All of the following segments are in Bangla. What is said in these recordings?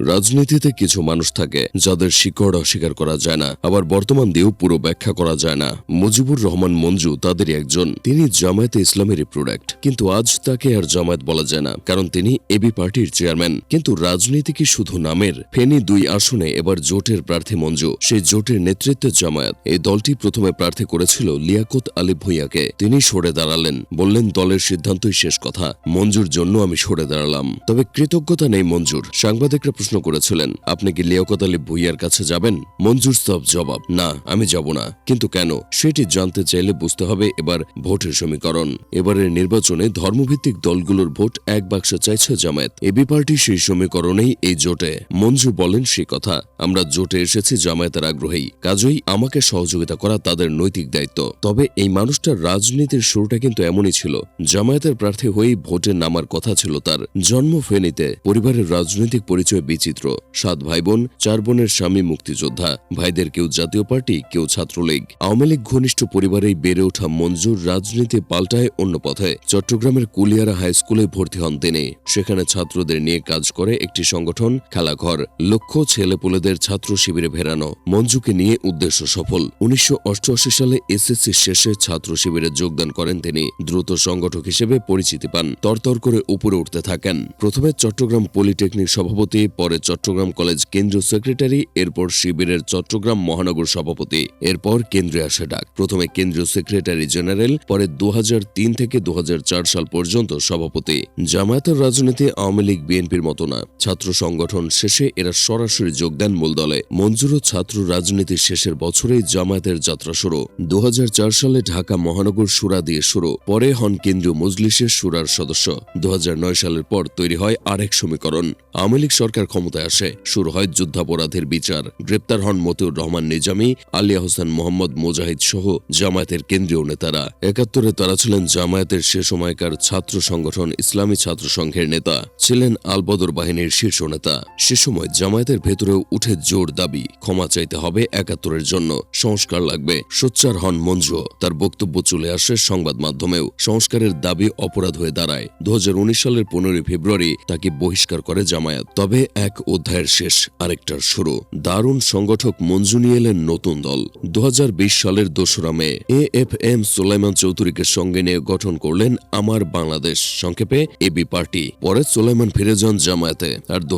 রাজনীতিতে কিছু মানুষ থাকে যাদের শিকড় অস্বীকার করা যায় না, আবার বর্তমান দিয়েও পুরো ব্যাখ্যা করা যায় না। মুজিবুর রহমান মঞ্জু তাদেরই একজন। তিনি জামায়াতে ইসলামেরই প্রোডাক্ট কিন্তু আজ তাকে আর জামায়াত বলা যায় না, কারণ তিনি এবি পার্টির চেয়ারম্যান কিন্তু রাজনীতি কি শুধু নামের? ফেনী দুই আসনে এবার জোটের প্রার্থী মঞ্জু। সেই জোটের নেতৃত্বে জামায়াত। এই দলটি প্রথমে প্রার্থী করেছিল লিয়াকত আলী ভুইয়াকে। তিনি সরে দাঁড়ালেন। বললেন, দলের সিদ্ধান্তই শেষ কথা। মঞ্জুর জন্য আমি সরে দাঁড়ালাম। তবে কৃতজ্ঞতা নেই মঞ্জুর। সাংবাদিকরা প্রশ্ন করেছিলেন, আপনি কি লিয়াকত আলী ভুইয়ার কাছে যাবেন? মঞ্জুর সব জবাব, না, আমি যাব না। কিন্তু কেন? সেটি জানতে চাইলে বুঝতে হবে এবার ভোটের সমীকরণ। এবারের নির্বাচনে ধর্মভিত্তিক দলগুলোর ভোট এক বাক্স চাইছে জামায়াত। এবি পার্টি সেই সমীকরণেই এই জোটে। মঞ্জু বলেন সে কথা, আমরা জোটে এসেছি জামায়াতের আগ্রহেই। কাজেই আমাকে সহযোগিতা করা তাদের নৈতিক দায়িত্ব। তবে এই মানুষটার রাজনীতির শুরুটা কিন্তু এমনই ছিল। জামায়াতের প্রার্থী হয়েই ভোটে নামার কথা ছিল তার। জন্ম ফেনীতে। পরিবারের রাজনৈতিক পরিচয় বিচিত্র সাত ভাই বোন চার বোনের স্বামী মুক্তিযোদ্ধা, ভাইদের কেউ জাতীয় পার্টি, কেউ ছাত্রলীগ। আওয়ামী লীগ ঘনিষ্ঠ পরিবারেই বেড়ে ওঠা মঞ্জুর রাজনীতি পাল্টায় অন্য পথে। চট্টগ্রামের কুলিয়ারা হাই স্কুলে ভর্তি হন তিনি। সেখানে ছাত্রদের নিয়ে কাজ করে একটি সংগঠন, খেলাঘর। লক্ষ্য ছেলেপুলেদের ছাত্র শিবিরে ভেরানো মঞ্জুকে নিয়ে উদ্দেশ্য সফল। উনিশশো অষ্টআশি সালে এসএসসি শেষে ছাত্র শিবিরে যোগদান করেন তিনি। দ্রুত সংগঠক হিসেবে পরিচিতি পান। তরতর করে উপরে উঠতে থাকেন। প্রথমে চট্টগ্রাম পলিটেকনিক সভাপতি পরে চট্টগ্রাম কলেজ কেন্দ্রীয় সেক্রেটারি, এরপর শিবিরের চট্টগ্রাম মহানগর সভাপতি, এরপর কেন্দ্রে আসে ডাক। প্রথমে কেন্দ্রীয় সেক্রেটারি জেনারেল, পরে দু থেকে দু সাল পর্যন্ত সভাপতি। জামায়াতের রাজনীতি আওয়ামী লীগ, বিএনপির মতো না। ছাত্র সংগঠন শেষে এরা সরাসরি যোগ দেন মূল দলে। মঞ্জুরও ছাত্র রাজনীতির শেষের বছরেই জামায়াতের যাত্রা শুরু। দু হাজার চার সালে ঢাকা মহানগর সুরা দিয়ে শুরু। পরে হন কেন্দ্রীয় মজলিসের সুরার সদস্য। দু হাজার নয় সালের পর তৈরি হয় আরেক সমীকরণ। আওয়ামী লীগ সরকার ক্ষমতায় আসে। শুরু হয় যুদ্ধাপরাধের বিচার। গ্রেপ্তার হন মতিউর রহমান নিজামী, আলিয়া হোসেন মোহাম্মদ মোজাহিদ সহ জামায়াতের কেন্দ্রীয় নেতারা। একাত্তরে তারা ছিলেন জামায়াতের সে সময়কার ছাত্র সংগঠন ইসলামী ছাত্র সংঘের নেতা। ছিলেন আলবদর বাহিনীর শীর্ষ নেতা। সে সময় জামায়াতের ভেতরেও উঠে জোর দাবি, ক্ষমা চাইতে হবে একাত্তরের জন্য। সংস্কার লাগবে। সোচ্চার হন মঞ্জু তার বক্তব্য চলে আসে সংবাদ মাধ্যমেও। সংস্কারের দাবি অপরাধ হয়ে দাঁড়ায়। দু হাজার উনিশ সালের পনেরোই ফেব্রুয়ারি তাকে বহিষ্কার করে জামায়াত। তবে এক অধ্যায়ের শেষ, আরেকটার শুরু। দারুণ সংগঠক মঞ্জু এলেন নতুন দল। দু হাজার বিশ সালের দোসরা মে, এ এফ এম সোলাইমান চৌধুরীকে সঙ্গে নিয়ে গঠন করলেন আমার বাংলাদেশ, সংক্ষেপে এবি পার্টি। পরে সোলাইমান ফিরে যান জামায়াতে। আর দু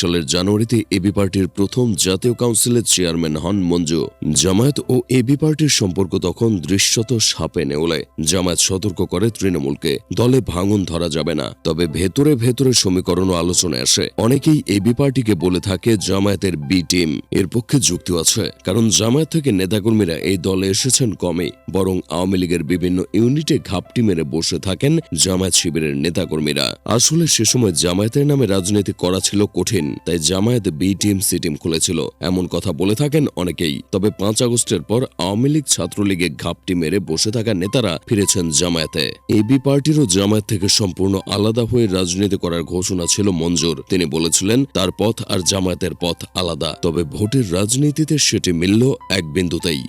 সালের জানুয়ারিতে এবি পার্টির প্রথম জাতীয় কাউন্সিলের চেয়ারম্যান হন মঞ্জু। জামায়াত ও এবি পার্টির সম্পর্ক তখন দৃশ্যত সাপে নেওলে জামায়াত সতর্ক করে তৃণমূলকে। দলে ভাঙন ধরা যাবে না। তবে ভেতরে ভেতরে সমীকরণ আলোচনায় আসে। অনেকেই এবি পার্টিকে বলে থাকে জামায়াতের বি টিম। এর পক্ষে যুক্তি আছে, কারণ জামায়াত থেকে নেতাকর্মীরা এই দলে এসেছেন কমে, বরং আওয়ামী লীগের বিভিন্ন ইউনিটে ঘাপটি মেরে বসে থাকেন জামায়াত শিবিরের নেতাকর্মীরা। আসলে সে সময় জামায়াতের নামে রাজনীতি করা ছিল কঠিন, তাই Jamaat B team, C team খুলেছিল। এমন কথা বলে থাকেন অনেকেই। তবে পাঁচ আগস্টের পর আওয়ামী লীগ ছাত্রলীগে ঘাপটি মেরে বসে থাকা নেতারা ফিরেছেন জামায়াতে। এবি পার্টিরও জামায়াত থেকে সম্পূর্ণ আলাদা হয়ে রাজনীতি করার ঘোষণা ছিল মঞ্জুর। তিনি বলেছিলেন তার পথ আর জামায়াতের পথ আলাদা। তবে ভোটের রাজনীতিতে সেটি মিলল এক বিন্দুতেই।